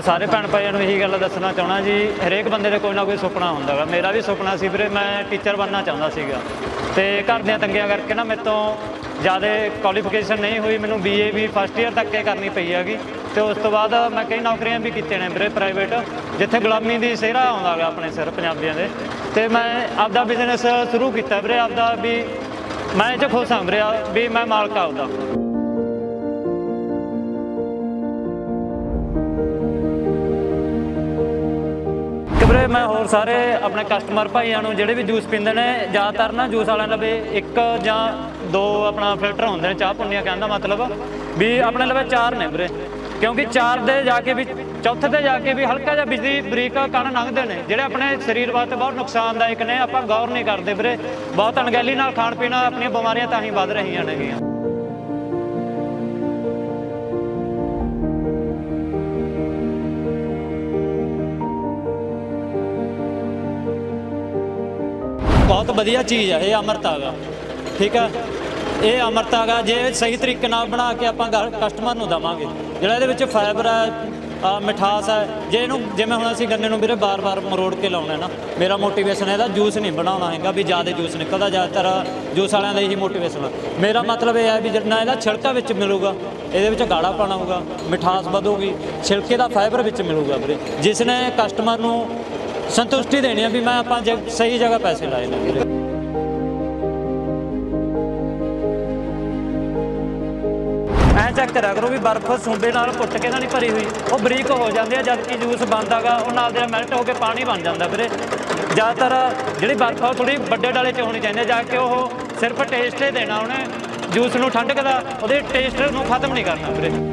ਮੈਂ ਸਾਰੇ ਭੈਣ ਭਾਈਆਂ ਨੂੰ ਇਹੀ ਗੱਲ ਦੱਸਣਾ ਚਾਹਣਾ ਜੀ, ਹਰੇਕ ਬੰਦੇ ਦਾ ਕੋਈ ਨਾ ਕੋਈ ਸੁਪਨਾ ਹੁੰਦਾ ਗਾ। ਮੇਰਾ ਵੀ ਸੁਪਨਾ ਸੀ ਵੀਰੇ, ਮੈਂ ਟੀਚਰ ਬਣਨਾ ਚਾਹੁੰਦਾ ਸੀਗਾ। ਤੇ ਘਰ ਦੀਆਂ ਤੰਗੀਆਂ ਕਰਕੇ ਨਾ ਮੇਰੇ ਤੋਂ ਜ਼ਿਆਦਾ ਕੁਆਲੀਫਿਕੇਸ਼ਨ ਨਹੀਂ ਹੋਈ, ਮੈਨੂੰ ਬੀਏ ਵੀ ਫਸਟ ਇਅਰ ਤੱਕ ਹੀ ਕਰਨੀ ਪਈ ਹੈਗੀ। ਤੇ ਉਸ ਤੋਂ ਬਾਅਦ ਮੈਂ ਕਈ ਨੌਕਰੀਆਂ ਵੀ ਕੀਤੀਆਂ ਨੇ ਵੀਰੇ ਪ੍ਰਾਈਵੇਟ ਜਿੱਥੇ ਗੁਲਾਮੀ ਦੀ ਸਿਹਰਾ ਆਉਂਦਾ ਗਾ ਆਪਣੇ ਸਿਰ ਪੰਜਾਬੀਆਂ ਦੇ। ਤੇ ਮੈਂ ਆਪਦਾ ਬਿਜ਼ਨਸ ਸ਼ੁਰੂ ਕੀਤਾ ਵੀਰੇ, ਆਪਦਾ ਵੀ ਮੈਂ ਇਹ 'ਚ ਖੁਸ਼ ਹਾਂ ਵੀਰੇ, ਵੀ ਮੈਂ ਮਾਲਕ ਆ ਵੀਰੇ, ਮੈਂ ਹੋਰ ਸਾਰੇ ਆਪਣੇ ਕਸਟਮਰ ਭਾਈਆਂ ਨੂੰ ਜਿਹੜੇ ਵੀ ਜੂਸ ਪੀਂਦੇ ਨੇ, ਜ਼ਿਆਦਾਤਰ ਨਾ ਜੂਸ ਵਾਲਿਆਂ ਲਵੇ ਇੱਕ ਜਾਂ ਦੋ ਆਪਣਾ ਫਿਲਟਰ ਹੁੰਦੇ ਨੇ, ਚਾਹ ਪੁੰਨੀਆਂ ਕਹਿੰਦਾ ਮਤਲਬ, ਵੀ ਆਪਣੇ ਲਵੇ ਚਾਰ ਨੇ ਵੀਰੇ। ਕਿਉਂਕਿ ਚਾਰ ਦੇ ਜਾ ਕੇ ਵੀ, ਚੌਥੇ ਤੇ ਜਾ ਕੇ ਵੀ ਹਲਕਾ ਜਿਹਾ ਬਿਜਲੀ ਬਰੀਕ ਕਣ ਲੰਘਦੇ ਨੇ, ਜਿਹੜੇ ਆਪਣੇ ਸਰੀਰ ਵਾਸਤੇ ਬਹੁਤ ਨੁਕਸਾਨਦਾਇਕ ਨੇ, ਆਪਾਂ ਗੌਰ ਨਹੀਂ ਕਰਦੇ ਵੀਰੇ। ਬਹੁਤ ਅਣਗਹਿਲੀ ਨਾਲ ਖਾਣ ਪੀਣਾ ਆਪਣੀਆਂ ਬਿਮਾਰੀਆਂ ਤਾਂ ਹੀ ਵੱਧ ਰਹੀਆਂ ਨੇਗੀਆਂ। ਬਹੁਤ ਵਧੀਆ ਚੀਜ਼ ਹੈ ਇਹ ਅਮਰਤਾ ਗਾ। ਠੀਕ ਹੈ ਇਹ ਅਮਰਤਾ ਗਾ, ਜੇ ਸਹੀ ਤਰੀਕੇ ਨਾਲ ਬਣਾ ਕੇ ਆਪਾਂ ਕਸਟਮਰ ਨੂੰ ਦਵਾਂਗੇ। ਜਿਹੜਾ ਇਹਦੇ ਵਿੱਚ ਫਾਈਬਰ ਹੈ ਮਿਠਾਸ ਹੈ ਜੇ ਇਹਨੂੰ, ਜਿਵੇਂ ਹੁਣ ਅਸੀਂ ਗੰਨੇ ਨੂੰ ਵੀਰੇ ਬਾਰ-ਬਾਰ ਮਰੋੜ ਕੇ ਲਾਉਣਾ ਹੈ ਨਾ, ਮੇਰਾ ਮੋਟੀਵੇਸ਼ਨ ਇਹਦਾ ਜੂਸ ਨਹੀਂ ਬਣਾਉਣਾ ਹੈਗਾ ਵੀ ਜ਼ਿਆਦਾ ਜੂਸ ਨਿਕਲਦਾ, ਜ਼ਿਆਦਾਤਰ ਜੂਸ ਵਾਲਿਆਂ ਦਾ ਇਹੀ ਮੋਟੀਵੇਸ਼ਨ ਮੇਰਾ ਮਤਲਬ ਇਹ ਹੈ ਵੀ ਜਿੰਨਾ ਇਹਦਾ ਛਿਲਕਾ ਵਿੱਚ ਮਿਲੂਗਾ, ਇਹਦੇ ਵਿੱਚ ਗਾੜਾ ਪਾਣਾ ਹੋਊਗਾ, ਮਿਠਾਸ ਵਧੂਗੀ, ਛਿਲਕੇ ਦਾ ਫਾਈਬਰ ਵਿੱਚ ਮਿਲੂਗਾ ਵੀਰੇ। ਜਿਸ ਨੇ ਕਸਟਮਰ ਨੂੰ ਸੰਤੁਸ਼ਟੀ ਦੇਣੀ ਆ ਵੀ ਮੈਂ ਆਪਾਂ ਜ- ਸਹੀ ਜਗ੍ਹਾ ਪੈਸੇ ਲਾਏ ਨੇ ਵੀਰੇ। ਐ ਚੈੱਕ ਕਰਿਆ ਕਰੋ ਵੀ ਬਰਫ਼ ਸੁੰਬੇ ਨਾਲ ਪੁੱਟ ਕੇ ਤਾਂ ਨਹੀਂ ਭਰੀ ਹੋਈ। ਉਹ ਬਰੀਕ ਹੋ ਜਾਂਦੀ ਆ, ਜਦ ਕਿ ਜੂਸ ਬਣਦਾਗਾ ਉਹ ਨਾਲ ਦੇ ਮੈਲਟ ਹੋ ਕੇ ਪਾਣੀ ਬਣ ਜਾਂਦਾ ਵੀਰੇ। ਜ਼ਿਆਦਾਤਰ ਜਿਹੜੀ ਬਰਫ਼ ਆ, ਉਹ ਥੋੜੀ ਵੱਡੇ ਡਾਲੇ 'ਚ ਹੋਣੀ ਚਾਹੀਦੀ ਹੈ ਜਾ ਕੇ ਉਹ ਸਿਰਫ ਟੇਸਟ ਹੀ ਦੇਣਾ ਉਹਨੇ। ਜੂਸ ਨੂੰ ਠੰਡਕ ਦਾ ਉਹਦੇ ਟੇਸਟ ਨੂੰ ਖਤਮ ਨਹੀਂ ਕਰਨਾ ਵੀਰੇ।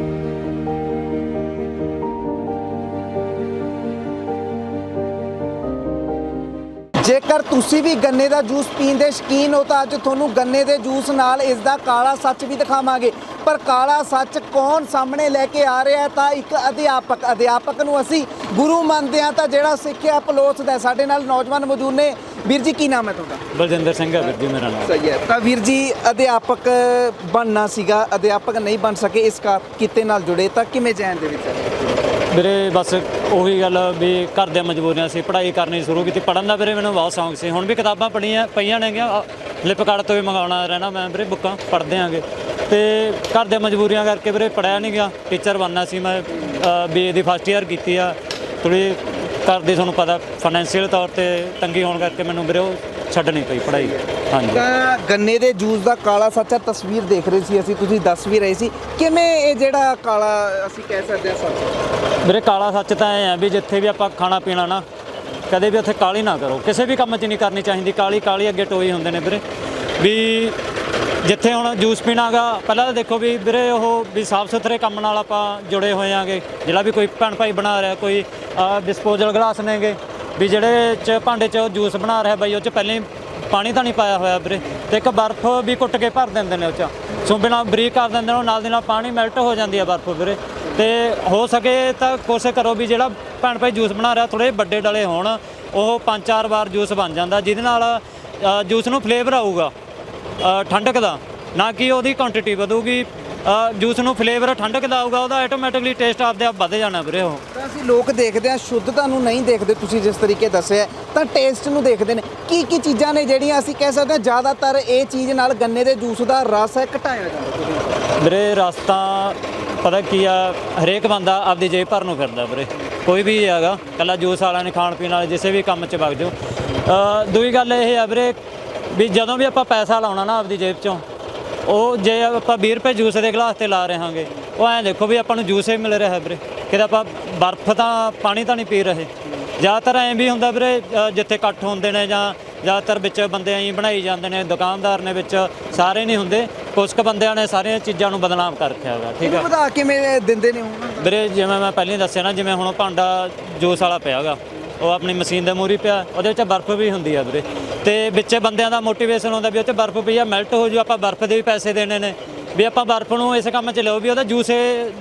ਜੇਕਰ ਤੁਸੀਂ ਵੀ ਗੰਨੇ ਦਾ ਜੂਸ ਪੀਣ ਦੇ ਸ਼ਕੀਨ ਹੋ ਤਾਂ ਅੱਜ ਤੁਹਾਨੂੰ ਗੰਨੇ ਦੇ ਜੂਸ ਨਾਲ ਇਸ ਦਾ ਕਾਲਾ ਸੱਚ ਵੀ ਦਿਖਾਵਾਂਗੇ। ਪਰ ਕਾਲਾ ਸੱਚ ਕੌਣ ਸਾਹਮਣੇ ਲੈ ਕੇ ਆ ਰਿਹਾ ਤਾਂ ਇੱਕ ਅਧਿਆਪਕ। ਅਧਿਆਪਕ ਨੂੰ ਅਸੀਂ ਗੁਰੂ ਮੰਨਦੇ ਹਾਂ ਤਾਂ ਜਿਹੜਾ ਸਿੱਖਿਆ ਪਲੋਸਦਾ ਹੈ। ਸਾਡੇ ਨਾਲ ਨੌਜਵਾਨ ਮੌਜੂਦ ਨੇ। ਵੀਰ ਜੀ ਕੀ ਨਾਮ ਹੈ ਤੁਹਾਡਾ? ਬਲਜਿੰਦਰ ਸਿੰਘ ਹੈ ਵੀਰ ਜੀ ਮੇਰਾ ਨਾਮ। ਸਹੀ ਹੈ। ਤਾਂ ਵੀਰ ਜੀ ਅਧਿਆਪਕ ਬਣਨਾ ਸੀਗਾ। ਅਧਿਆਪਕ ਨਹੀਂ ਬਣ ਸਕੇ ਇਸ ਕਾ ਕਿਤੇ ਨਾਲ ਜੁੜੇ ਤਾਂ ਕਿਵੇਂ ਜੈਨ ਦੇ ਵਿੱਚ? ਵੀਰੇ ਬਸ ਉਹੀ ਗੱਲ ਵੀ ਘਰ ਦੀਆਂ ਮਜਬੂਰੀਆਂ ਸੀ, ਪੜ੍ਹਾਈ ਕਰਨੀ ਸ਼ੁਰੂ ਕੀਤੀ। ਪੜਨ ਦਾ ਵੀਰੇ ਮੈਨੂੰ ਬਹੁਤ ਸ਼ੌਂਕ ਸੀ। ਹੁਣ ਵੀ ਕਿਤਾਬਾਂ ਪੜ੍ਹੀਆਂ, ਪਈਆਂ ਨੇਗੀਆਂ। ਫਲਿੱਪਕਾਰਟ ਤੋਂ ਵੀ ਮੰਗਾਉਣਾ ਰਹਿਣਾ ਮੈਂ ਵੀਰੇ, ਬੁੱਕਾਂ ਪੜ੍ਹਦੇ ਆਂਗੇ। ਤੇ ਘਰ ਦੀਆਂ ਮਜਬੂਰੀਆਂ ਕਰਕੇ ਵੀਰੇ ਪੜਿਆ ਨਹੀਂ ਗਿਆ। ਟੀਚਰ ਬਣਨਾ ਸੀ ਮੈਂ ਬੀਏ ਦੀ ਫਸਟ ਇਅਰ ਕੀਤੀ ਆ। ਥੋੜੀ ਘਰ ਦੀ ਤੁਹਾਨੂੰ ਪਤਾ ਫਾਈਨੈਂਸ਼ੀਅਲ ਤੌਰ ਤੇ ਤੰਗੀ ਹੋਣ ਕਰਕੇ ਮੈਨੂੰ ਵੀਰੇ ਉਹ ਛੱਡਣੀ ਪਈ ਪੜ੍ਹਾਈ। ਹਾਂਜੀ। ਤਾਂ ਗੰਨੇ ਦੇ ਜੂਸ ਦਾ ਕਾਲਾ ਸੱਚਾ ਤਸਵੀਰ ਦੇਖ ਰਹੇ ਸੀ ਅਸੀਂ, ਤੁਸੀਂ ਦੱਸ ਵੀ ਰਹੇ ਸੀ। ਕਿਵੇਂ ਇਹ ਜਿਹੜਾ ਕਾਲਾ, ਅਸੀਂ ਕਹਿ ਸਕਦੇ ਹਾਂ ਸੱਚ? ਵੀਰੇ ਕਾਲਾ ਸੱਚ ਤਾਂ ਇਹ ਆ ਵੀ ਜਿੱਥੇ ਵੀ ਆਪਾਂ ਖਾਣਾ ਪੀਣਾ ਨਾ, ਕਦੇ ਵੀ ਉੱਥੇ ਕਾਲੀ ਨਾ ਕਰੋ। ਕਿਸੇ ਵੀ ਕੰਮ 'ਚ ਨਹੀਂ ਕਰਨੀ ਚਾਹੀਦੀ, ਕਾਲੀ ਕਾਲੀ ਅੱਗੇ ਟੋਈ ਹੁੰਦੇ ਨੇ ਵੀਰੇ। ਵੀ ਜਿੱਥੇ ਹੁਣ ਜੂਸ ਪੀਣਾਗਾ ਪਹਿਲਾਂ ਤਾਂ ਦੇਖੋ ਵੀ ਵੀਰੇ ਉਹ ਵੀ ਸਾਫ਼ ਸੁਥਰੇ ਕੰਮ ਨਾਲ ਆਪਾਂ ਜੁੜੇ ਹੋਏ ਆਂਗੇ। ਜਿਹੜਾ ਵੀ ਕੋਈ ਭੈਣ ਭਾਈ ਬਣਾ ਰਿਹਾ, ਕੋਈ ਡਿਸਪੋਜ਼ਲ ਗਲਾਸ ਨੇਗੇ, ਵੀ ਜਿਹੜੇ ਚ ਭਾਂਡੇ 'ਚ ਉਹ ਜੂਸ ਬਣਾ ਰਿਹਾ ਬਾਈ, ਉਹ 'ਚ ਪਹਿਲਾਂ ਹੀ ਪਾਣੀ ਤਾਂ ਨਹੀਂ ਪਾਇਆ ਹੋਇਆ ਵੀਰੇ। ਤੇ ਇੱਕ ਬਰਫ਼ ਵੀ ਕੁੱਟ ਕੇ ਭਰ ਦਿੰਦੇ ਨੇ ਉਹ 'ਚ। ਸੁੰਬੇ ਨਾਲ ਬਰੀਕ ਕਰ ਦਿੰਦੇ ਨੇ, ਉਹ ਨਾਲ ਦੀ ਨਾਲ ਪਾਣੀ ਮੈਲਟ ਹੋ ਜਾਂਦੀ ਆ ਬਰਫ਼ ਵੀਰੇ। ਤੇ ਹੋ ਸਕੇ ਤਾਂ ਕੋਸ਼ਿਸ਼ ਕਰੋ ਵੀ ਜਿਹੜਾ ਭੈਣ ਭਾਈ ਜੂਸ ਬਣਾ ਰਿਹਾ ਥੋੜੇ ਵੱਡੇ ਡਲੇ ਹੋਣ ਉਹ ਪੰਜ ਚਾਰ ਵਾਰ ਜੂਸ ਬਣ ਜਾਂਦਾ ਜਿਹਦੇ ਨਾਲ ਜੂਸ ਨੂੰ ਫਲੇਵਰ ਆਊਗਾ ਠੰਡਕ ਦਾ ਨਾ ਕਿ ਉਹਦੀ ਕੁਆਂਟੀਟੀ ਵਧੂਗੀ ਜੂਸ ਨੂੰ ਫਲੇਵਰ ਠੰਡਕ ਦਾ ਆਊਗਾ ਉਹਦਾ ਆਟੋਮੈਟਿਕਲੀ ਟੇਸਟ ਆਪਦੇ ਆਪ ਵੱਧ ਜਾਣਾ ਵੀਰੇ ਉਹ। ਤਾਂ ਅਸੀਂ ਲੋਕ ਦੇਖਦੇ ਹਾਂ ਸ਼ੁੱਧਤਾ ਨੂੰ ਨਹੀਂ ਦੇਖਦੇ ਤੁਸੀਂ ਜਿਸ ਤਰੀਕੇ ਦੱਸਿਆ ਤਾਂ ਟੇਸਟ ਨੂੰ ਦੇਖਦੇ ਨੇ। ਕੀ ਕੀ ਚੀਜ਼ਾਂ ਨੇ ਜਿਹੜੀਆਂ ਅਸੀਂ ਕਹਿ ਸਕਦੇ ਹਾਂ ਜ਼ਿਆਦਾਤਰ ਇਹ ਚੀਜ਼ ਨਾਲ ਗੰਨੇ ਦੇ ਜੂਸ ਦਾ ਰਸ ਹੈ ਘਟਾਇਆ ਜਾਂਦਾ। ਵੀਰੇ ਰਸਤਾ ਪਤਾ ਕੀ ਆ ਹਰੇਕ ਬੰਦਾ ਆਪਦੀ ਜੇਬ ਭਰਨ ਨੂੰ ਫਿਰਦਾ ਵੀਰੇ। ਕੋਈ ਵੀ ਹੈਗਾ ਕੱਲਾ ਜੂਸ ਵਾਲਾ ਨੇ ਖਾਣ ਪੀਣ ਵਾਲੇ ਜਿਸੇ ਵੀ ਕੰਮ 'ਚ ਵਗ ਜਾਓ। ਅ, ਦੂਜੀ ਗੱਲ ਇਹ ਆ ਵੀਰੇ ਵੀ ਜਦੋਂ ਵੀ ਆਪਾਂ ਪੈਸਾ ਲਾਉਣਾ ਨਾ ਆਪਦੀ ਜੇਬ 'ਚੋਂ ਉਹ ਜੇ ਆਪਾਂ 20 ਰੁਪਏ ਜੂਸ ਦੇ ਗਲਾਸ ਤੇ ਲਾ ਰਹੇ ਹਾਂਗੇ ਉਹ ਐਂ ਦੇਖੋ ਵੀ ਆਪਾਂ ਨੂੰ ਜੂਸ ਹੀ ਮਿਲ ਰਿਹਾ ਵੀਰੇ। ਕਿਤੇ ਆਪਾਂ ਬਰਫ਼ ਤਾਂ ਪਾਣੀ ਤਾਂ ਨਹੀਂ ਪੀ ਰਹੇ। ਜ਼ਿਆਦਾਤਰ ਐਂ ਵੀ ਹੁੰਦਾ ਵੀਰੇ ਜਿੱਥੇ ਇਕੱਠ ਹੁੰਦੇ ਨੇ ਜਾਂ ਜ਼ਿਆਦਾਤਰ ਵਿੱਚ ਬੰਦੇ ਐਂ ਬਣਾਈ ਜਾਂਦੇ ਨੇ ਦੁਕਾਨਦਾਰ ਨੇ ਵਿੱਚ ਸਾਰੇ ਨਹੀਂ ਹੁੰਦੇ। ਕੁਝ ਕੁ ਬੰਦਿਆਂ ਨੇ ਸਾਰੀਆਂ ਚੀਜ਼ਾਂ ਨੂੰ ਬਦਨਾਮ ਕਰ ਰੱਖਿਆ ਹੈਗਾ ਠੀਕ ਹੈ ਵਧਾ ਕਿਵੇਂ ਦਿੰਦੇ ਨੇ ਹੁਣ ਵੀਰੇ ਜਿਵੇਂ ਮੈਂ ਪਹਿਲਾਂ ਦੱਸਿਆ ਨਾ ਜਿਵੇਂ ਹੁਣ ਉਹ ਭਾਂਡਾ ਜੂਸ ਵਾਲਾ ਪਿਆਗਾ ਉਹ ਆਪਣੀ ਮਸ਼ੀਨ ਦੇ ਮੂਹਰੇ ਪਿਆ ਉਹਦੇ ਵਿੱਚ ਬਰਫ਼ ਵੀ ਹੁੰਦੀ ਆ ਵੀਰੇ। ਤੇ ਵਿੱਚੇ ਬੰਦਿਆਂ ਦਾ ਮੋਟੀਵੇਸ਼ਨ ਹੁੰਦਾ ਵੀ ਉਹ 'ਚ ਬਰਫ਼ ਪਈ ਆ ਮੈਲਟ ਹੋ ਜੂ ਆਪਾਂ ਬਰਫ਼ ਦੇ ਵੀ ਪੈਸੇ ਦੇਣੇ ਨੇ। ਵੀ ਆਪਾਂ ਬਰਫ਼ ਨੂੰ ਇਸ ਕੰਮ 'ਚ ਲਿਓ ਵੀ ਉਹਦਾ ਜੂਸ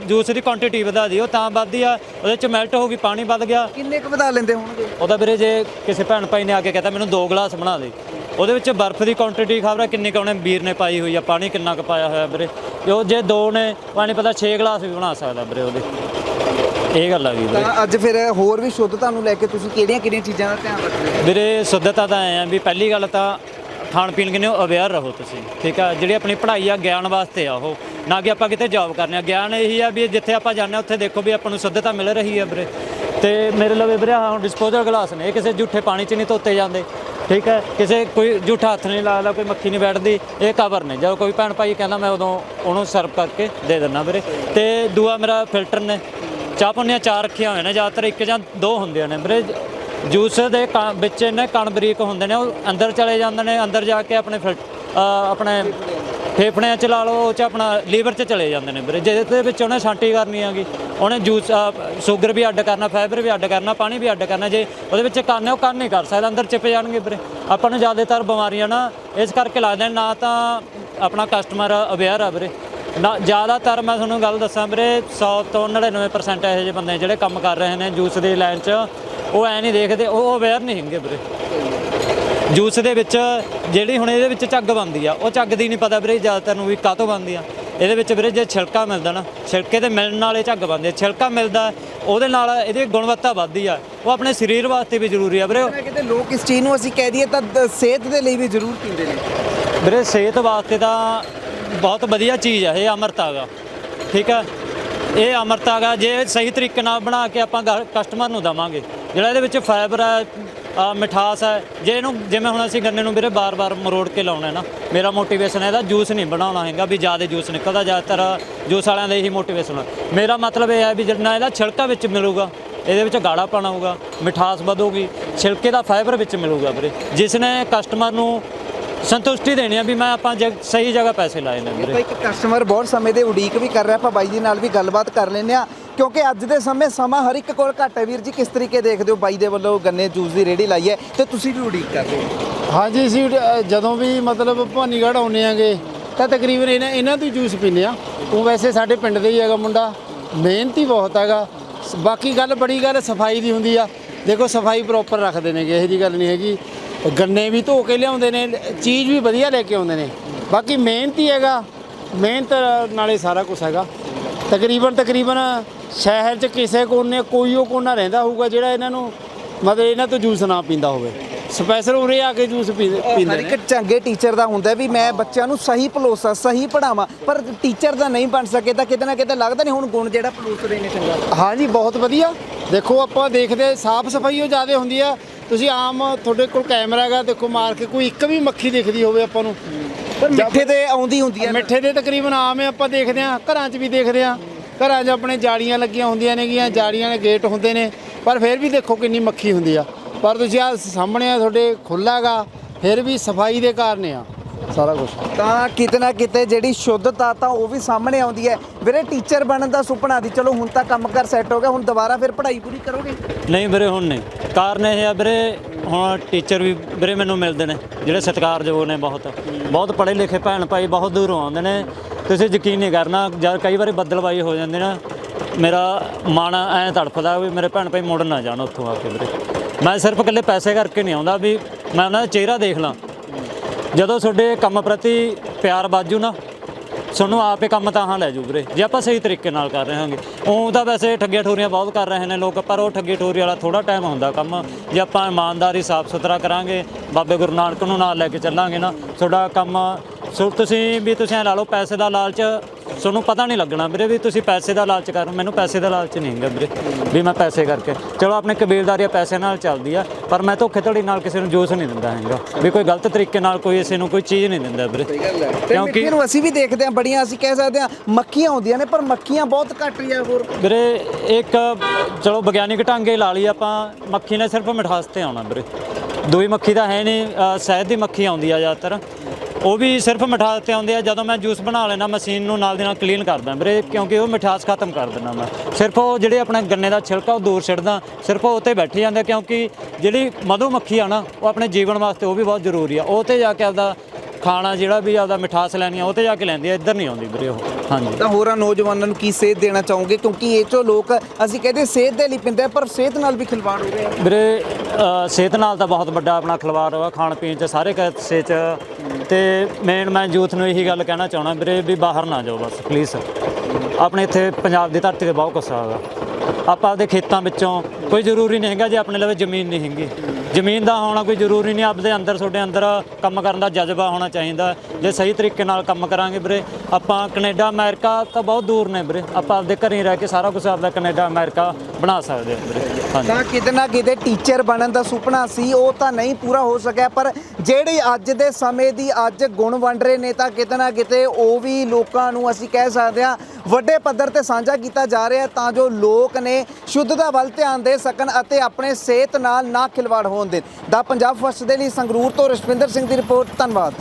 ਜੂਸ ਦੀ ਕੁਆਂਟੀਟੀ ਵਧਾ ਦਿਓ ਤਾਂ ਵੱਧਦੀ ਆ ਉਹਦੇ 'ਚ ਮੈਲਟ ਹੋ ਗਈ ਪਾਣੀ ਵੱਧ ਗਿਆ। ਕਿੰਨੇ ਕੁ ਵਧਾ ਲੈਂਦੇ ਹੋਣਗੇ? ਉਹਦਾ ਵੀਰੇ ਜੇ ਕਿਸੇ ਭੈਣ ਭਾਈ ਨੇ ਆ ਕੇ ਕਹਤਾ ਮੈਨੂੰ ਦੋ ਗਲਾਸ ਬਣਾ ਦੇ। ਉਹਦੇ ਵਿੱਚ ਬਰਫ਼ ਦੀ ਕੁਆਂਟੀਟੀ ਖਬਰ ਕਿੰਨੀ ਕੁ ਉਹਨੇ ਵੀਰ ਨੇ ਪਾਈ ਹੋਈ ਆ ਪਾਣੀ ਕਿੰਨਾ ਕੁ ਪਾਇਆ ਹੋਇਆ ਵੀਰੇ। ਤੇ ਉਹ ਜੇ ਦੋ ਨੇ ਪਾਣੀ ਪਤਾ 6 ਗਲਾਸ ਵੀ ਬਣਾ ਸਕਦਾ ਵੀਰੇ ਉਹਦੇ। ਇਹ ਗੱਲ ਆ ਵੀਰੇ। ਤਾਂ ਅੱਜ ਫਿਰ ਹੋਰ ਵੀ ਸ਼ੁੱਧਤਾ ਨੂੰ ਲੈ ਕੇ ਤੁਸੀਂ ਕਿਹੜੀਆਂ ਕਿਹੜੀਆਂ ਚੀਜ਼ਾਂ ਦਾ ਧਿਆਨ ਰੱਖਦੇ ਹੋ? ਵੀਰੇ ਸ਼ੁੱਧਤਾ ਤਾਂ ਐ ਆ ਵੀ ਪਹਿਲੀ ਗੱਲ ਤਾਂ ਖਾਣ ਪੀਣ ਕਿਨੇ ਅਵੇਅਰ ਰਹੋ ਤੁਸੀਂ, ਠੀਕ ਆ? ਜਿਹੜੀ ਆਪਣੀ ਪੜ੍ਹਾਈ ਆ, ਗਿਆਨ ਵਾਸਤੇ ਆ ਉਹ। ਨਾ ਕਿ ਆਪਾਂ ਕਿਤੇ ਜੌਬ ਕਰਨੇ ਆ। ਗਿਆਨ ਇਹੀ ਆ ਵੀ ਜਿੱਥੇ ਆਪਾਂ ਜਾਂਦੇ ਆ, ਉੱਥੇ ਦੇਖੋ ਵੀ ਆਪਾਂ ਨੂੰ ਸ਼ੁੱਧਤਾ ਮਿਲ ਰਹੀ ਆ ਵੀਰੇ। ਤੇ ਮੇਰੇ ਲਵੇ ਵੀਰੇ, ਆਹ ਡਿਸਪੋਜ਼ਲ ਗਲਾਸ ਨੇ, ਇਹ ਕਿਸੇ ਝੂਠੇ ਪਾਣੀ 'ਚ ਨਹੀਂ ਧੋਤੇ ਜਾਂਦੇ, ਠੀਕ ਹੈ ਕਿਸੇ ਕੋਈ ਝੂਠਾ ਹੱਥ ਨਹੀਂ ਲਾਦਾ, ਕੋਈ ਮੱਖੀ ਨਹੀਂ ਬੈਠਦੀ, ਇਹ ਕਵਰ ਨੇ। ਜਦੋਂ ਕੋਈ ਭੈਣ ਭਾਈ ਕਹਿੰਦਾ, ਮੈਂ ਉਦੋਂ ਉਹਨੂੰ ਸਰਵ ਕਰਕੇ ਦੇ ਦਿੰਦਾ ਵੀਰੇ। ਤੇ ਦੂਆ ਮੇਰਾ ਫਿਲਟਰ ਨੇ, ਚਾਹ ਪੁੰਨੀਆਂ ਚਾਰ ਰੱਖੀਆਂ ਹੋਏ ਨੇ, ਜ਼ਿਆਦਾਤਰ ਇੱਕ ਜਾਂ ਦੋ ਹੁੰਦੀਆਂ ਨੇ ਵੀਰੇ। ਜੂਸ ਦੇ ਕ- ਵਿੱਚ ਇਹਨੇ ਕਣ ਬਰੀਕ ਹੁੰਦੇ ਨੇ, ਉਹ ਅੰਦਰ ਚਲੇ ਜਾਂਦੇ ਨੇ, ਅੰਦਰ ਜਾ ਕੇ ਆਪਣੇ ਫਿਲ- ਆਪਣੇ ਫੇਫੜਿਆਂ ਚ ਲਾ ਲਓ, ਉਹ ਚ ਆਪਣਾ ਲੀਵਰ ਚ ਚਲੇ ਜਾਂਦੇ ਨੇ ਵੀਰੇ। ਜਿਹਦੇ ਵਿੱਚ ਉਹਨੇ ਛਾਂਟੀ ਕਰਨੀ ਆਗੀ ਉਹਨੇ ਜੂਸ ਸ਼ੂਗਰ ਵੀ ਅੱਡ ਕਰਨਾ, ਫਾਈਬਰ ਵੀ ਅੱਡ ਕਰਨਾ, ਪਾਣੀ ਵੀ ਅੱਡ ਕਰਨਾ। ਜੇ ਉਹਦੇ ਵਿੱਚ ਕੰਨ ਉਹ ਕਰ ਨਹੀਂ ਕਰ ਸਕਦਾ, ਅੰਦਰ ਚਿਪ ਜਾਣਗੇ ਵੀਰੇ। ਆਪਾਂ ਨੂੰ ਜ਼ਿਆਦਾਤਰ ਬਿਮਾਰੀਆਂ ਨਾ ਇਸ ਕਰਕੇ ਲੱਗਦੇ ਨੇ, ਨਾ ਤਾਂ ਆਪਣਾ ਕਸਟਮਰ ਅਵੇਅਰ ਆ ਵੀਰੇ। ਨਾ, ਜ਼ਿਆਦਾਤਰ ਮੈਂ ਤੁਹਾਨੂੰ ਗੱਲ ਦੱਸਾਂ ਵੀਰੇ 100 ਤੋਂ 99% ਇਹੋ ਜਿਹੇ ਬੰਦੇ ਜਿਹੜੇ ਕੰਮ ਕਰ ਰਹੇ ਨੇ ਜੂਸ ਦੀ ਲਾਈਨ 'ਚ। ਉਹ ਐ ਨਹੀਂ ਦੇਖਦੇ ਉਹ ਅਵੇਅਰ ਨਹੀਂ ਹੈਗੇ ਵੀਰੇ। ਜੂਸ ਦੇ ਵਿੱਚ ਜਿਹੜੀ ਹੁਣ ਇਹਦੇ ਵਿੱਚ ਝੱਗ ਬਣਦੀ ਆ ਉਹ ਝੱਗ ਦੀ ਨਹੀਂ ਪਤਾ ਵੀਰੇ ਜ਼ਿਆਦਾਤਰ ਨੂੰ ਵੀ ਕਾਹਤੋਂ ਬਣਦੀ ਆ। ਇਹਦੇ ਵਿੱਚ ਵੀਰੇ ਜੇ ਛਿਲਕਾ ਮਿਲਦਾ ਨਾ ਛਿਲਕੇ ਦੇ ਮਿਲਣ ਨਾਲ ਇਹ ਝੱਗ ਬਣਦੀ ਆ। ਛਿਲਕਾ ਮਿਲਦਾ ਉਹਦੇ ਨਾਲ ਇਹਦੀ ਗੁਣਵੱਤਾ ਵੱਧਦੀ ਆ। ਉਹ ਆਪਣੇ ਸਰੀਰ ਵਾਸਤੇ ਵੀ ਜ਼ਰੂਰੀ ਆ ਵੀਰੇ। ਕਿਤੇ ਲੋਕ ਇਸ ਚੀਜ਼ ਨੂੰ ਅਸੀਂ ਕਹਿ ਦਈਏ ਤਾਂ ਸਿਹਤ ਦੇ ਲਈ ਵੀ ਜ਼ਰੂਰ ਪੀਂਦੇ ਨੇ। ਵੀਰੇ ਸਿਹਤ ਵਾਸਤੇ ਤਾਂ ਬਹੁਤ ਵਧੀਆ ਚੀਜ਼ ਆ ਇਹ ਅਮਰਤਾ ਗਾ ਠੀਕ ਹੈ ਇਹ ਅਮਰਤਾ ਗਾ ਜੇ ਸਹੀ ਤਰੀਕੇ ਨਾਲ ਬਣਾ ਕੇ ਆਪਾਂ ਕਸਟਮਰ ਨੂੰ ਦਵਾਂਗੇ। ਜਿਹੜਾ ਇਹਦੇ ਵਿੱਚ ਫਾਈਬਰ ਹੈ ਮਿਠਾਸ ਹੈ ਜੇ ਇਹਨੂੰ, ਜਿਵੇਂ ਹੁਣ ਅਸੀਂ ਗੰਨੇ ਨੂੰ ਵੀਰੇ ਬਾਰ-ਬਾਰ ਮਰੋੜ ਕੇ ਲਾਉਣਾ ਹੈ ਨਾ, ਮੇਰਾ ਮੋਟੀਵੇਸ਼ਨ ਹੈ ਇਹਦਾ ਜੂਸ ਨਹੀਂ ਬਣਾਉਣਾ ਹੈਗਾ ਵੀ ਜ਼ਿਆਦਾ ਜੂਸ ਨਿਕਲਦਾ, ਜ਼ਿਆਦਾਤਰ ਜੂਸ ਵਾਲਿਆਂ ਦਾ ਇਹੀ ਮੋਟੀਵੇਸ਼ਨ ਮੇਰਾ ਮਤਲਬ ਇਹ ਹੈ ਵੀ ਜਿੰਨਾ ਇਹਦਾ ਛਿਲਕਾ ਵਿੱਚ ਮਿਲੂਗਾ, ਇਹਦੇ ਵਿੱਚ ਗਾੜਾ ਪਾਣਾ ਹੋਊਗਾ, ਮਿਠਾਸ ਵਧੂਗੀ, ਛਿਲਕੇ ਦਾ ਫਾਈਬਰ ਵਿੱਚ ਮਿਲੂਗਾ ਵੀਰੇ। ਜਿਸ ਨੇ ਕਸਟਮਰ ਨੂੰ ਸੰਤੁਸ਼ਟੀ ਦੇਣੀ ਆ ਵੀ ਮੈਂ ਆਪਾਂ ਜਗ- ਸਹੀ ਜਗ੍ਹਾ ਪੈਸੇ ਲਾਏ ਨੇ ਵੀਰੇ। ਆਪਾਂ ਇੱਕ ਕਸਟਮਰ ਬਹੁਤ ਸਮੇਂ ਦੇ ਉਡੀਕ ਵੀ ਕਰ ਰਿਹਾ ਆਪਾਂ ਬਾਈ ਜੀ ਨਾਲ ਵੀ ਗੱਲਬਾਤ ਕਰ ਲੈਂਦੇ ਆ ਕਿਉਂਕਿ ਅੱਜ ਦੇ ਸਮੇਂ ਸਮਾਂ ਹਰ ਇੱਕ ਕੋਲ ਘੱਟ ਹੈ। ਵੀਰ ਜੀ ਕਿਸ ਤਰੀਕੇ ਦੇਖਦੇ ਹੋ ਬਾਈ ਦੇ ਵੱਲੋਂ ਗੰਨੇ ਜੂਸ ਦੀ ਰੇੜੀ ਲਾਈ ਹੈ ਤੇ ਤੁਸੀਂ ਵੀ ਉਡੀਕ ਕਰ ਰਹੇ ਹੋ? ਹਾਂਜੀ ਅਸੀਂ ਅ, ਜਦੋਂ ਵੀ ਮਤਲਬ ਭਵਾਨੀਗੜ੍ਹ ਆਉਂਦੇ ਆਂਗੇ ਤਾਂ ਤਕਰੀਬਨ ਇਹਨਾਂ ਇਹਨਾਂ ਤੋਂ ਹੀ ਜੂਸ ਪੀਂਦੇ ਆ ਉਹ ਵੈਸੇ ਸਾਡੇ ਪਿੰਡ ਦੇ ਹੀ ਹੈਗਾ ਮੁੰਡਾ। ਮਿਹਨਤੀ ਬਹੁਤ ਹੈਗਾ। ਸ- ਬਾਕੀ ਗੱਲ ਬੜੀ ਗੱਲ ਸਫ਼ਾਈ ਦੀ ਹੁੰਦੀ ਆ। ਦੇਖੋ ਸਫ਼ਾਈ ਪ੍ਰੋਪਰ ਰੱਖਦੇ ਨੇਗੇ ਇਹੋ ਜੀ ਗੱਲ ਨਹੀਂ ਹੈਗੀ। ਗੰਨੇ ਵੀ ਧੋ ਕੇ ਲਿਆਉਂਦੇ ਨੇ ਚੀਜ਼ ਵੀ ਵਧੀਆ ਲੈ ਕੇ ਆਉਂਦੇ ਨੇ। ਬਾਕੀ ਮਿਹਨਤੀ ਹੈਗਾ। ਮਿਹਨਤ ਨਾਲੇ ਸਾਰਾ ਕੁਝ ਹੈਗਾ। ਤਕਰੀਬਨ ਤਕਰੀਬਨ ਸ਼ਹਿਰ 'ਚ ਕਿਸੇ ਕੋਨੇ ਕੋਈ ਉਹ ਕੋਨਾ ਰਹਿੰਦਾ ਹੋਊਗਾ ਜਿਹੜਾ ਇਹਨਾਂ ਨੂੰ ਮਤਲਬ ਇਹਨਾਂ ਤੋਂ ਜੂਸ ਨਾ ਪੀਂਦਾ ਹੋਵੇ। ਸਪੈਸ਼ਲ ਉਰੇ ਆ ਕੇ ਜੂਸ ਹਰ ਪੀਂਦੇ ਇੱਕ ਨੇ। ਚੰਗੇ ਟੀਚਰ ਦਾ ਹੁੰਦਾ ਵੀ ਮੈਂ ਬੱਚਿਆਂ ਨੂੰ ਸਹੀ ਪਲੋਸਾਂ ਸਹੀ ਪੜਾਵਾਂ ਪਰ ਟੀਚਰ ਦਾ ਨਹੀਂ ਬਣ ਸਕੇ ਤਾਂ ਕਿਤੇ ਨਾ ਕਿਤੇ ਲੱਗਦਾ ਨਹੀਂ ਹੁਣ ਗੁਣ ਜਿਹੜਾ ਪਲੋਸ ਰਹੇ ਨੇ ਚੰਗਾ। ਹਾਂਜੀ ਬਹੁਤ ਵਧੀਆ। ਦੇਖੋ ਆਪਾਂ ਦੇਖਦੇ ਸਾਫ਼ ਸਫ਼ਾਈ ਉਹ ਜ਼ਿਆਦਾ ਹੁੰਦੀ ਆ। ਤੁਸੀਂ ਆਮ ਤੁਹਾਡੇ ਕੋਲ ਕੈਮਰਾ ਹੈਗਾ ਦੇਖੋ ਮਾਰ ਕੇ ਕੋਈ ਇੱਕ ਵੀ ਮੱਖੀ ਦਿਖਦੀ ਹੋਵੇ ਆਪਾਂ ਨੂੰ। ਪਰ ਮਿੱਠੇ ਤੇ ਆਉਂਦੀ ਹੁੰਦੀ ਹੈ। ਮਿੱਠੇ ਦੇ ਤਕਰੀਬਨ ਆਮ ਹੈ ਆਪਾਂ ਦੇਖਦੇ ਆ ਘਰਾਂ 'ਚ ਵੀ ਦੇਖਦੇ ਆ ਘਰਾਂ 'ਚ ਆਪਣੇ ਜਾਲੀਆਂ ਲੱਗੀਆਂ ਹੁੰਦੀਆਂ ਨੇਗੀਆਂ ਜਾਲੀਆਂ ਦੇ ਗੇਟ ਹੁੰਦੇ ਨੇ ਪਰ ਫਿਰ ਵੀ ਦੇਖੋ ਕਿੰਨੀ ਮੱਖੀ ਹੁੰਦੀ ਆ। ਪਰ ਤੁਸੀਂ ਆ ਸਾਹਮਣੇ ਆ ਤੁਹਾਡੇ ਖੁੱਲਾਗਾ ਫਿਰ ਵੀ ਸਫ਼ਾਈ ਦੇ ਕਾਰਨ ਆ। ਸਾਰਾ ਕੁਝ ਤਾਂ ਕਿਤੇ ਨਾ ਕਿਤੇ ਜਿਹੜੀ ਸ਼ੁੱਧਤਾ ਤਾਂ ਉਹ ਵੀ ਸਾਹਮਣੇ ਆਉਂਦੀ ਹੈ। ਵੀਰੇ ਟੀਚਰ ਬਣਨ ਦਾ ਸੁਪਨਾ ਦੀ ਚਲੋ ਹੁਣ ਤਾਂ ਕੰਮ ਕਰ ਸੈੱਟ ਹੋ ਗਿਆ। ਹੁਣ ਦੁਬਾਰਾ ਫਿਰ ਪੜ੍ਹਾਈ ਪੂਰੀ ਕਰੋਗੇ? ਨਹੀਂ ਵੀਰੇ ਹੁਣ ਨਹੀਂ। ਕਾਰਨ ਇਹ ਆ ਵੀਰੇ ਹੁਣ ਟੀਚਰ ਵੀ ਵੀਰੇ ਮੈਨੂੰ ਮਿਲਦੇ ਨੇ ਜਿਹੜੇ ਸਤਿਕਾਰਯੋਗ ਨੇ ਬਹੁਤ। ਬਹੁਤ ਪੜ੍ਹੇ ਲਿਖੇ ਭੈਣ ਭਾਈ ਬਹੁਤ ਦੂਰੋਂ ਆਉਂਦੇ ਨੇ। ਤੁਸੀਂ ਯਕੀਨ ਨਹੀਂ ਕਰਨਾ ਜਦ ਕਈ ਵਾਰੀ ਬੱਦਲਬਾਈ ਹੋ ਜਾਂਦੀ ਨਾ ਮੇਰਾ ਮਨ ਐਂ ਤੜਫਦਾ ਵੀ ਮੇਰੇ ਭੈਣ ਭਾਈ ਮੁੜ ਨਾ ਜਾਣ ਉੱਥੋਂ ਆ ਕੇ ਵੀਰੇ। ਮੈਂ ਸਿਰਫ ਇਕੱਲੇ ਪੈਸੇ ਕਰਕੇ ਨਹੀਂ ਆਉਂਦਾ ਵੀ ਮੈਂ ਉਹਨਾਂ ਦਾ ਚਿਹਰਾ ਦੇਖ ਲਾਂ। ਜਦੋਂ ਤੁਹਾਡੇ ਕੰਮ ਪ੍ਰਤੀ ਪਿਆਰ ਬਾਜੂ ਨਾ, ਤੁਹਾਨੂੰ ਆਪੇ ਕੰਮ ਤਾਂ ਹਾਂ ਲੈ ਜੂ ਵੀਰੇ। ਜੇ ਆਪਾਂ ਸਹੀ ਤਰੀਕੇ ਨਾਲ ਕਰ ਰਹੇ ਹਾਂਗੇ। ਉਹ ਤਾਂ ਵੈਸੇ ਠੱਗੀਆਂ ਠੋਰੀਆਂ ਬਹੁਤ ਕਰ ਰਹੇ ਨੇ ਲੋਕ, ਪਰ ਉਹ ਠੱਗੀ ਠੋਰੀ ਵਾਲਾ ਥੋੜਾ ਟਾਈਮ ਹੁੰਦਾ ਕੰਮ। ਜੇ ਆਪਾਂ ਇਮਾਨਦਾਰੀ ਸਾਫ਼ ਸੁਥਰਾ ਕਰਾਂਗੇ, ਬਾਬੇ ਗੁਰੂ ਨਾਨਕ ਨੂੰ ਨਾਲ ਲੈ ਕੇ ਚੱਲਾਂਗੇ ਨਾ, ਤੁਹਾਡਾ ਕੰਮ ਸੋ ਤੁਸੀਂ ਵੀ ਤੁਸੀਂ ਐਂ ਲਾ ਲਓ, ਪੈਸੇ ਦਾ ਲਾਲਚ ਤੁਹਾਨੂੰ ਪਤਾ ਨਹੀਂ ਲੱਗਣਾ ਵੀਰੇ ਵੀ ਤੁਸੀਂ ਪੈਸੇ ਦਾ ਲਾਲਚ ਕਰ ਮੈਨੂੰ ਪੈਸੇ ਦਾ ਲਾਲਚ ਨਹੀਂ ਹੈਗਾ ਵੀਰੇ ਵੀ ਮੈਂ ਪੈਸੇ ਕਰਕੇ। ਚਲੋ ਆਪਣੇ ਕਬੀਲਦਾਰੀ ਆ, ਪੈਸੇ ਨਾਲ ਚੱਲਦੀ ਆ ਪਰ ਮੈਂ ਧੋਖੇ ਧੜੀ ਨਾਲ ਕਿਸੇ ਨੂੰ ਜੂਸ ਨਹੀਂ ਦਿੰਦਾ ਹੈਗਾ ਵੀ ਕੋਈ ਗਲਤ ਤਰੀਕੇ ਨਾਲ ਕੋਈ ਕਿਸੇ ਨੂੰ ਕੋਈ ਚੀਜ਼ ਨਹੀਂ ਦਿੰਦਾ ਵੀਰੇ। ਕਿਉਂਕਿ ਨੂੰ ਅਸੀਂ ਵੀ ਦੇਖਦੇ ਹਾਂ ਬੜੀਆਂ ਅਸੀਂ ਕਹਿ ਸਕਦੇ ਹਾਂ ਮੱਖੀਆਂ ਆਉਂਦੀਆਂ ਨੇ ਪਰ ਮੱਖੀਆਂ ਬਹੁਤ ਘੱਟ ਹੀ ਆ ਹੋਰ। ਵੀਰੇ ਇੱਕ ਚਲੋ ਵਿਗਿਆਨਿਕ ਢੰਗੇ ਲਾ ਲਈ ਆਪਾਂ ਮੱਖੀ ਨੇ ਸਿਰਫ ਮਿਠਾਸ ਤੇ ਆਉਣਾ ਵੀਰੇ। ਦੂਈ ਮੱਖੀ ਤਾਂ ਹੈ ਨਹੀਂ ਅ, ਸ਼ਹਿਦ ਦੀ ਮੱਖੀ ਆਉਂਦੀ ਆ ਜ਼ਿਆਦਾਤਰ। ਉਹ ਵੀ ਸਿਰਫ ਮਿਠਾਸ ਤੇ ਆਉਂਦੇ ਆ, ਜਦੋਂ ਮੈਂ ਜੂਸ ਬਣਾ ਲੈਣਾ ਮਸ਼ੀਨ ਨੂੰ ਨਾਲ ਦੀ ਨਾਲ ਕਲੀਨ ਕਰਦਾ ਵੀਰੇ, ਕਿਉਂਕਿ ਉਹ ਮਿਠਾਸ ਖਤਮ ਕਰ ਦਿੰਦਾ ਮੈਂ। ਸਿਰਫ ਉਹ ਜਿਹੜੇ ਆਪਣੇ ਗੰਨੇ ਦਾ ਛਿਲਕਾ, ਉਹ ਦੂਰ ਛੱਡਦਾ ਸਿਰਫ ਉਹ ਤੇ ਬੈਠੀ ਜਾਂਦੇ, ਕਿਉਂਕਿ ਜਿਹੜੀ ਮਧੂ ਮੱਖੀ ਆ ਨਾ, ਉਹ ਆਪਣੇ ਜੀਵਨ ਵਾਸਤੇ ਉਹ ਵੀ ਬਹੁਤ ਜ਼ਰੂਰੀ ਆ। ਉਹ ਤੇ ਜਾ ਕੇ ਆਪਦਾ ਖਾਣਾ ਜਿਹੜਾ ਵੀ ਆਪਦਾ ਮਿਠਾਸ ਲੈਣੀ ਆ ਉਹ ਤੇ ਜਾ ਕੇ ਲੈਂਦੀ ਆ ਇੱਧਰ ਨਹੀਂ ਆਉਂਦੀ ਵੀਰੇ ਉਹ। ਹਾਂਜੀ। ਤਾਂ ਹੋਰਾਂ ਨੌਜਵਾਨਾਂ ਨੂੰ ਕੀ ਸੇਧ ਦੇਣਾ ਚਾਹੋਗੇ? ਕਿਉਂਕਿ ਇਹ ਚੋਂ ਲੋਕ ਅਸੀਂ ਕਹਿੰਦੇ ਸਿਹਤ ਦੇ ਲਈ ਪਿੰਦੇ ਪਰ ਸਿਹਤ ਨਾਲ ਵੀ ਖਿਲਵਾੜ ਹੋ ਰਿਹਾ। ਵੀਰੇ ਅ, ਸਿਹਤ ਨਾਲ ਤਾਂ ਬਹੁਤ ਵੱਡਾ ਆਪਣਾ ਖਿਲਵਾੜ ਹੋਇਆ ਖਾਣ ਪੀਣ ਚ ਸਾਰੇ ਕਾਸੇ ਚ। ਤੇ ਮੇਨ ਮੈਂ ਯੂਥ ਨੂੰ ਇਹੀ ਗੱਲ ਕਹਿਣਾ ਚਾਹਣਾ ਵੀਰੇ ਵੀ ਬਾਹਰ ਨਾ ਜਾਓ ਬਸ ਪਲੀਜ਼ ਆਪਣੇ ਇੱਥੇ ਪੰਜਾਬ ਦੀ ਧਰਤੀ ਤੇ ਬਹੁਤ ਕੁਛ ਹੈਗਾ ਆਪਾਂ ਆਪਦੇ ਖੇਤਾਂ ਵਿੱਚੋਂ, ਕੋਈ ਜ਼ਰੂਰੀ ਨਹੀਂ ਹੈਗਾ ਜੇ ਆਪਣੇ ਲਵੇ ਜ਼ਮੀਨ ਨਹੀਂ ਹੈਗੀ। ਜ਼ਮੀਨ ਦਾ ਹੋਣਾ ਕੋਈ ਜ਼ਰੂਰੀ ਨਹੀਂ, ਆਪਦੇ ਅੰਦਰ ਤੁਹਾਡੇ ਅੰਦਰ ਕੰਮ ਕਰਨ ਦਾ ਜਜ਼ਬਾ ਹੋਣਾ ਚਾਹੀਦਾ। ਜੇ ਸਹੀ ਤਰੀਕੇ ਨਾਲ ਕੰਮ ਕਰਾਂਗੇ ਵੀਰੇ, ਆਪਾਂ ਕੈਨੇਡਾ, ਅਮਰੀਕਾ ਤਾਂ ਬਹੁਤ ਦੂਰ ਨੇ ਵੀਰੇ। ਆਪਾਂ ਆਪਦੇ ਘਰੇ ਹੀ ਰਹਿ ਕੇ ਸਾਰਾ ਕੁਝ ਆਪਦਾ ਕੈਨੇਡਾ, ਅਮਰੀਕਾ ਬਣਾ ਸਕਦੇ ਹਾਂ ਵੀਰੇ। ਹਾਂਜੀ। ਤਾਂ ਕਿਤੇ ਨਾ ਕਿਤੇ ਟੀਚਰ ਬਣਨ ਦਾ ਸੁਪਨਾ ਸੀ, ਉਹ ਤਾਂ ਨਹੀਂ ਪੂਰਾ ਹੋ ਸਕਿਆ, ਪਰ ਜਿਹੜੀ ਅੱਜ ਦੇ ਸਮੇਂ ਦੀ ਅੱਜ ਗੁਣ ਵੰਡ ਰਹੇ ਨੇ, ਤਾਂ ਕਿਤੇ ਨਾ ਕਿਤੇ ਉਹ ਵੀ ਲੋਕਾਂ ਨੂੰ ਅਸੀਂ ਕਹਿ ਸਕਦੇ ਹਾਂ, ਵੱਡੇ ਵੱਡੇ ਪੱਧਰ ਤੇ ਸਾਂਝਾ ਕੀਤਾ ਜਾ ਰਿਹਾ ਤਾਂ ਜੋ ਲੋਕ ਨੇ ਸ਼ੁੱਧਤਾ ਵੱਲ ਧਿਆਨ ਦੇ ਸਕਣ ਅਤੇ ਆਪਣੇ ਸਿਹਤ ਨਾਲ ਨਾ ਖਿਲਵਾੜ ਹੋਣ ਦੇਣ। ਦਾ ਪੰਜਾਬ ਫਸਟ ਦੇ ਲਈ ਸੰਗਰੂਰ ਤੋਂ ਰਸ਼ਵਿੰਦਰ ਸਿੰਘ ਦੀ ਰਿਪੋਰਟ, ਧੰਨਵਾਦ।